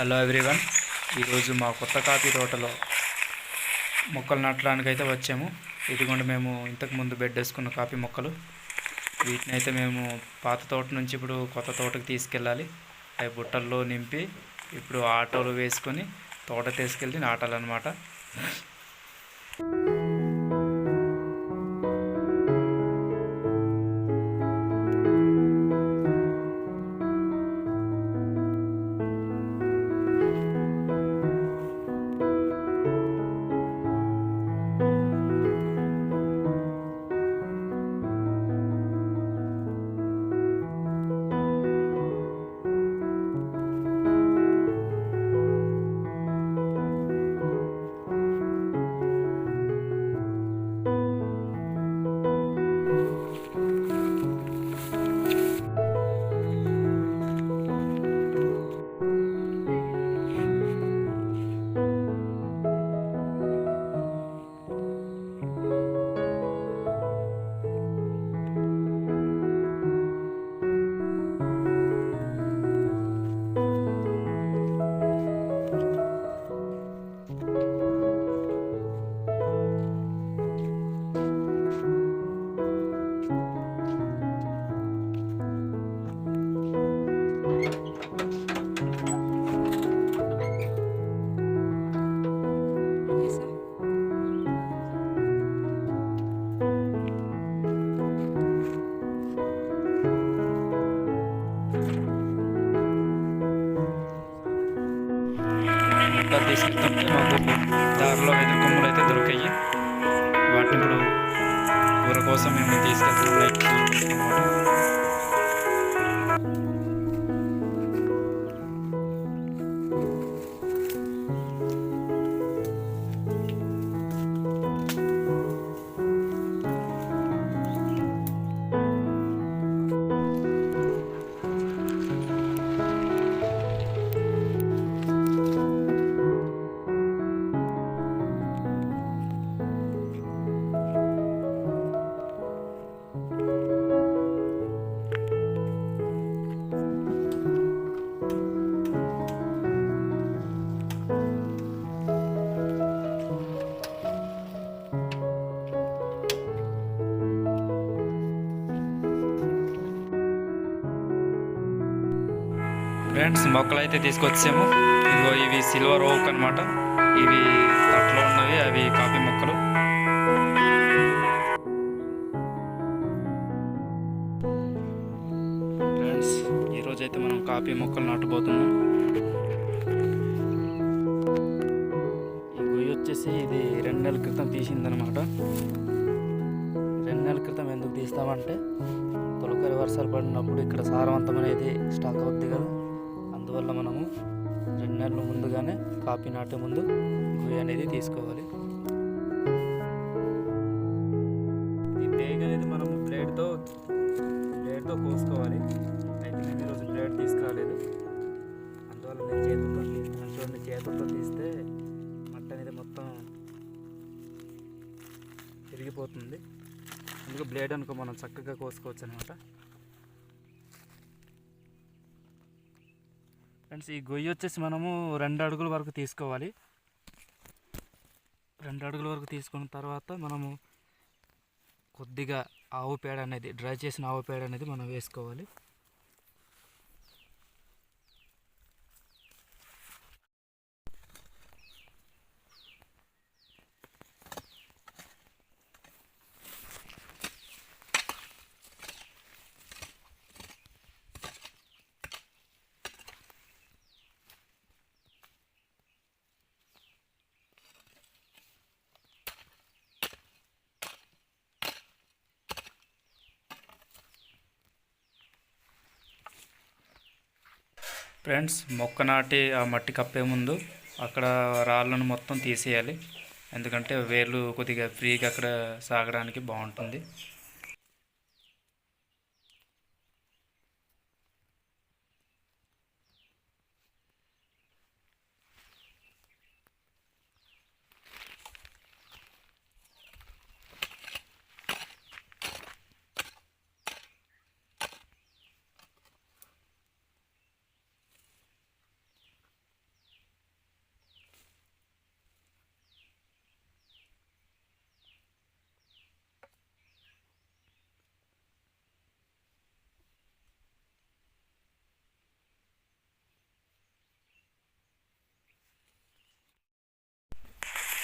Hello everyone ఈరోజు మా కొత్త కాఫీ తోటలో మొక్కలు నాటడానికి అయితే వచ్చాము. ఇదిగోండి మేము ఇంతకుముందు బెడ్ వేసుకున్న కాఫీ మొక్కలు. వీటిని అయితే మేము పాత తోట నుంచి ఇప్పుడు కొత్త తోటకి తీసుకెళ్ళాలి. అవి బుట్టల్లో నింపి ఇప్పుడు ఆటోలు వేసుకొని తోట తీసుకెళ్ళి నాటాలన్నమాట. మొక్కలు తీసుకెళ్తుంటే మాకు దారిలో వెదురు కొమ్మలు అయితే దొరికాయి. వాటిని ఇప్పుడు కూర కోసం మేము తీసుకెళ్తున్నాం. లైక్ ఫ్రెండ్స్ మొక్కలు అయితే తీసుకొచ్చాము. ఇదిగో ఇవి సిల్వర్ ఓక్ అన్నమాట. ఇవి తట్లో ఉన్నవి అవి కాఫీ మొక్కలు. ఫ్రెండ్స్ ఈరోజు అయితే మనం కాఫీ మొక్కలు నాటబోతున్నాం. ఈ గొయ్యి వచ్చేసి ఇది రెండు నెలల క్రితం తీసిందనమాట రెండు నెలల క్రితం ఎందుకు తీస్తామంటే తొలకరి వర్షాలు పడినప్పుడు ఇక్కడ సారవంతం అనేది స్టాక్ అవుద్ది కదా. అందువల్ల మనము రెండు నెలల ముందుగానే కాపీ నాటే ముందు గుయ్య అనేది తీసుకోవాలి. ఈ పేగ అనేది మనము బ్లేడ్తో బ్లేడ్తో కోసుకోవాలి. అయితే నేను ఈరోజు బ్లేడ్ తీసుకురాలేదు. అందువల్ల నేను చేతులతో చూడండి చేతులతో తీస్తే మట్ట అనేది మొత్తం తిరిగిపోతుంది అందుకే బ్లేడ్ అనుకో మనం చక్కగా కోసుకోవచ్చు అనమాట ఫ్రెండ్స్ ఈ గొయ్యి వచ్చేసి మనము రెండు అడుగుల వరకు తీసుకోవాలి. రెండు అడుగుల వరకు తీసుకున్న తర్వాత మనము కొద్దిగా ఆవు పేడ అనేది డ్రై చేసిన ఆవు పేడ అనేది మనం వేసుకోవాలి. ఫ్రెండ్స్ మొక్క నాటి ఆ మట్టి కప్పే ముందు అక్కడ రాళ్ళను మొత్తం తీసేయాలి. ఎందుకంటే వేర్లు కొద్దిగా ఫ్రీగా అక్కడ సాగడానికి బాగుంటుంది.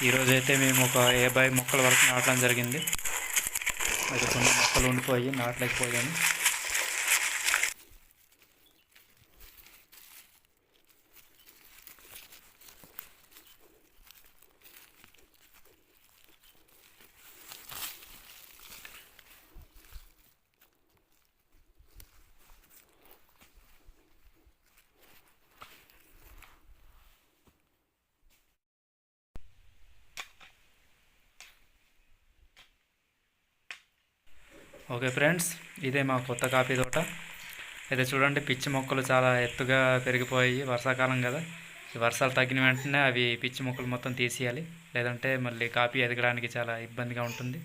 ఈరోజు అయితే మేము ఒక యాభై మొక్కల వరకు నాటడం జరిగింది. అయితే కొన్ని మొక్కలు ఉండిపోయి నాటలేకపోయాము. ఓకే ఫ్రెండ్స్ ఇదే మా కొత్త కాఫీ తోట. అయితే చూడండి పిచ్చి మొక్కలు చాలా ఎత్తుగా పెరిగిపోయాయి వర్షాకాలం కదా. ఈ వర్షాలు తగ్గిన వెంటనే అవి పిచ్చి మొక్కలు మొత్తం తీసేయాలి. లేదంటే మళ్ళీ కాఫీ ఎదగడానికి చాలా ఇబ్బందిగా ఉంటుంది.